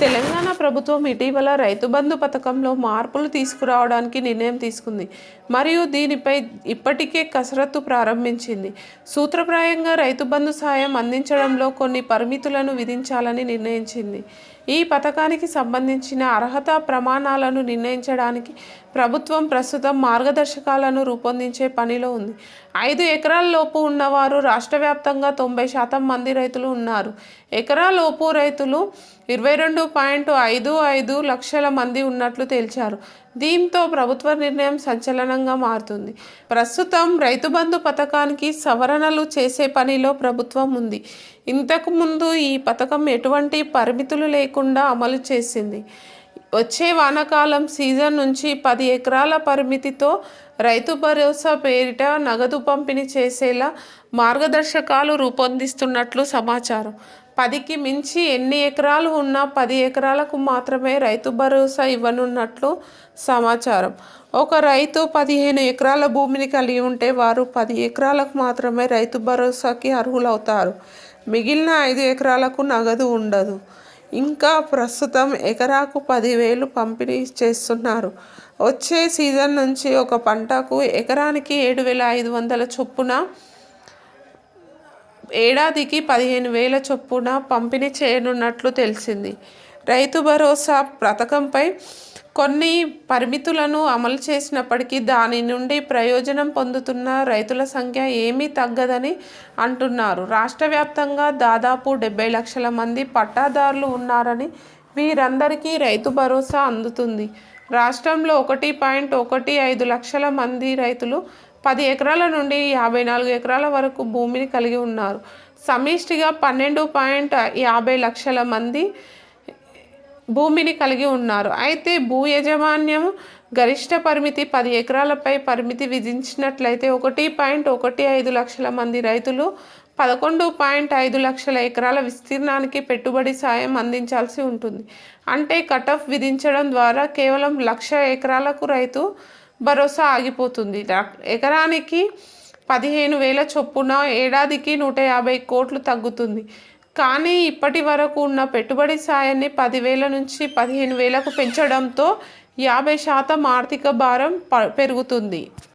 తెలంగాణ ప్రభుత్వం ఇటీవల రైతు బంధు పథకంలో మార్పులు తీసుకురావడానికి నిర్ణయం తీసుకుంది. మరియు దీనిపై ఇప్పటికే కసరత్తు ప్రారంభించింది. సూత్రప్రాయంగా రైతు బంధు సాయం అందించడంలో కొన్ని పరిమితులను విధించాలని నిర్ణయించింది. ఈ పథకానికి సంబంధించిన అర్హత ప్రమాణాలను నిర్ణయించడానికి ప్రభుత్వం ప్రస్తుతం మార్గదర్శకాలను రూపొందించే పనిలో ఉంది. ఐదు ఎకరాలలోపు ఉన్నవారు రాష్ట్ర వ్యాప్తంగా తొంభై శాతం మంది రైతులు ఉన్నారు. ఎకరాలోపు రైతులు ఇరవై రెండు పాయింట్ ఐదు ఐదు లక్షల మంది ఉన్నట్లు తేల్చారు. దీంతో ప్రభుత్వ నిర్ణయం సంచలనంగా మారుతుంది. ప్రస్తుతం రైతు బంధు పథకానికి సవరణలు చేసే పనిలో ప్రభుత్వం ఉంది. ఇంతకు ముందు ఈ పథకం ఎటువంటి పరిమితులు లేకుండా అమలు చేసింది. వచ్చే వానాకాలం సీజన్ నుంచి పది ఎకరాల పరిమితితో రైతు భరోసా పేరిట నగదు పంపిణీ చేసేలా మార్గదర్శకాలు రూపొందిస్తున్నట్లు సమాచారం. పదికి మించి ఎన్ని ఎకరాలు ఉన్నా పది ఎకరాలకు మాత్రమే రైతు భరోసా ఇవ్వనున్నట్లు సమాచారం. ఒక రైతు పదిహేను ఎకరాల భూమిని కలిగి ఉంటే వారు పది ఎకరాలకు మాత్రమే రైతు భరోసాకి అర్హులవుతారు. మిగిలిన ఐదు ఎకరాలకు నగదు ఉండదు. ఇంకా ప్రస్తుతం ఎకరాకు పదివేలు పంపిణీ చేస్తున్నారు. వచ్చే సీజన్ నుంచి ఒక పంటకు ఎకరానికి ఏడు వేల ఐదు వందల చొప్పున ఏడాదికి పదిహేను వేల చొప్పున పంపిణీ చేయనున్నట్లు తెలిసింది. రైతు భరోసా పథకంపై కొన్ని పరిమితులను అమలు చేసినప్పటికీ దాని నుండి ప్రయోజనం పొందుతున్న రైతుల సంఖ్య ఏమీ తగ్గదని అంటున్నారు. రాష్ట్ర వ్యాప్తంగా దాదాపు డెబ్బై లక్షల మంది పట్టాదారులు ఉన్నారని వీరందరికీ రైతు భరోసా అందుతుంది. రాష్ట్రంలో ఒకటి పాయింట్ ఒకటి ఐదు లక్షల మంది రైతులు పది ఎకరాల నుండి యాభై నాలుగు ఎకరాల వరకు భూమిని కలిగి ఉన్నారు. సమిష్టిగా పన్నెండు పాయింట్ యాభై లక్షల మంది భూమిని కలిగి ఉన్నారు. అయితే భూ యజమాన్యం గరిష్ట పరిమితి పది ఎకరాలపై పరిమితి విధించినట్లయితే ఒకటి పాయింట్ ఒకటి ఐదు లక్షల మంది రైతులు పదకొండు పాయింట్ ఐదు లక్షల ఎకరాల విస్తీర్ణానికి పెట్టుబడి సాయం అందించాల్సి ఉంటుంది. అంటే కట్ ఆఫ్ విధించడం ద్వారా కేవలం లక్ష ఎకరాలకు రైతు భరోసా ఆగిపోతుంది. ఎకరానికి పదిహేను వేల చొప్పున ఏడాదికి నూట యాభై కోట్లు తగ్గుతుంది. కానీ ఇప్పటి వరకు ఉన్న పెట్టుబడి సాయాన్ని పదివేల నుంచి పదిహేను వేలకు పెంచడంతో యాభై శాతం ఆర్థిక భారం ప- పెరుగుతుంది.